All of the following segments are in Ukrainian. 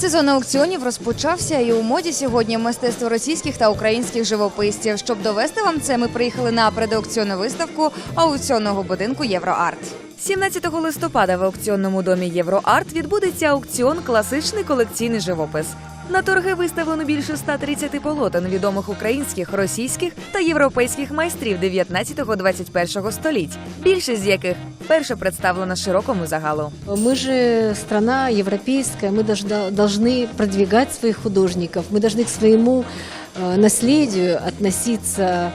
Сезон аукціонів розпочався, і у моді сьогодні мистецтво російських та українських живописців. Щоб довести вам це, ми приїхали на предаукціонну виставку аукціонного будинку Євроарт. 17 листопада в аукціонному домі Євроарт відбудеться аукціон Класичний колекційний живопис. На торги виставлено більше 130 полотен відомих українських, російських та європейських майстрів 19-21 століть, більшість з яких вперше представлена широкому загалу. Мы же страна европейская, мы должна- должны продвигать своих художников, мы должны к своему э, наследию относиться э,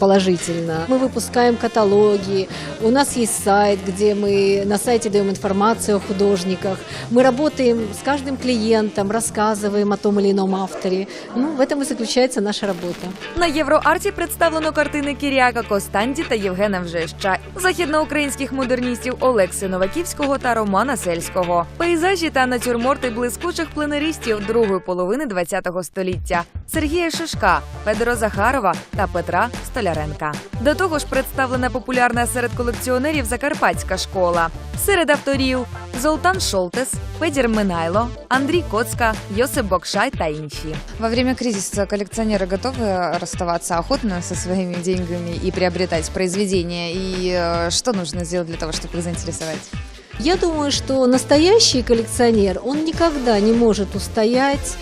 положительно. Мы выпускаем каталоги, у нас есть сайт, где мы на сайте даем информацию о художниках. Мы работаем с каждым клиентом, рассказываем о том или ином авторе. Ну, в этом и заключается наша работа. На Євроарті представлено картини Кіріака Костанді та Євгена Вжеща, західноукраїнських модерністів Олекси Новаківського та Романа Сельського, пейзажі та натюрморти блискучих пленеристів другої половини ХХ століття Сергія Шишка, Федора Захарова та Петра Столяренка. До того ж, представлена популярна серед колекціонерів Закарпатська школа. Серед авторів Золтан Шолтес, Федір Минайло, Андрій Коцка, Йосип Бокшай та інші. Во время кризиса коллекционеры готовы расставаться охотно со своими деньгами и приобретать произведения? И э, что нужно сделать для того, чтобы их заинтересовать? Я думаю, что настоящий коллекционер, он никогда не может устоять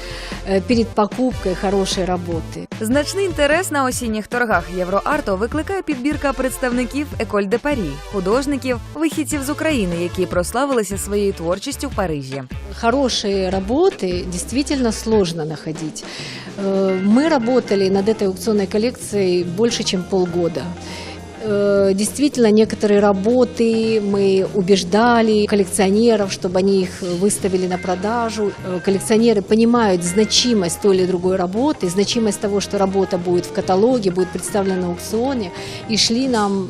э, перед покупкой хорошей работы. Значний інтерес на осінніх торгах Євроарту викликає підбірка представників Еколь де Парі, художників, вихідців з України, які прославилися своєю творчістю в Парижі. Хорошие работы действительно сложно находить. Э, Мы работали над этой аукционной коллекцией больше, чем полгода. Э, Действительно, некоторые работы мы убеждали коллекционеров, чтобы они их выставили на продажу. Э, Коллекционеры понимают значимость той или другой работы, значимость того, что работа будет в каталоге, будет представлена на аукционе, и шли нам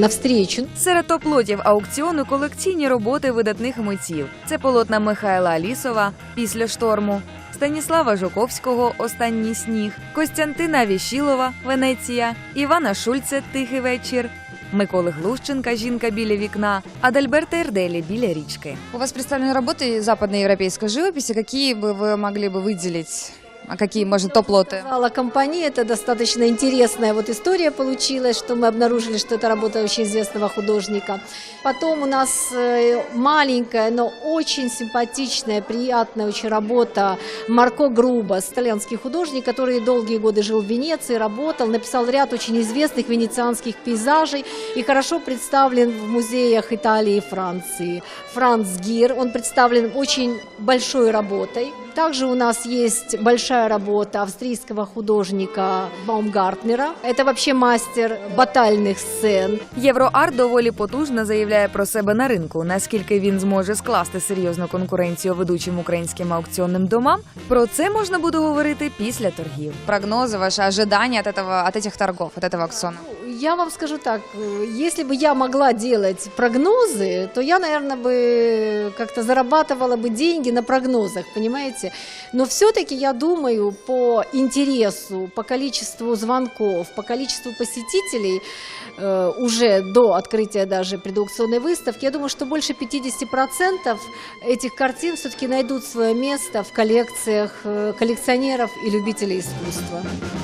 м, навстречу. Серед топ-лотів аукціону колекційні роботи видатних митців. Це полотна Михайла Алісова після шторму. Станіслава Жуковського Останній сніг, Костянтина Вішілова Венеція, Івана Шульце Тихий вечір, Миколи Глущенка Жінка біля вікна, Адальберта Ерделі біля річки. У вас представлены работы западноевропейской живописи. Какие бы вы могли бы выделить? А какие, может, топ-лоты? Сказала компания, это достаточно интересная вот история получилась, что мы обнаружили, что это работа очень известного художника. Потом у нас э, маленькая, но очень симпатичная, приятная очень работа Марко Грубас, итальянский художник, который долгие годы жил в Венеции, работал, написал ряд очень известных венецианских пейзажей и хорошо представлен в музеях Италии и Франции. Франц Гир, он представлен очень большой работой. Также у нас есть большая работа австрийского художника Баумгартнера. Это вообще мастер батальных сцен. Євроарт доволі потужно заявляє про себе на ринку. Наскільки він зможе скласти серйозну конкуренцію ведучим українським аукціонним домам, про це можна буде говорити після торгів. Прогнози, ваші ожидання від этого, від цих торгов, від цього аукціону. Я вам скажу так, э, если бы я могла делать прогнозы, то я, наверное, бы как-то зарабатывала бы деньги на прогнозах, понимаете? Но все-таки я думаю, по интересу, по количеству звонков, по количеству посетителей э, уже до открытия даже предаукционной выставки, я думаю, что больше 50% этих картин все-таки найдут свое место в коллекциях э, коллекционеров и любителей искусства.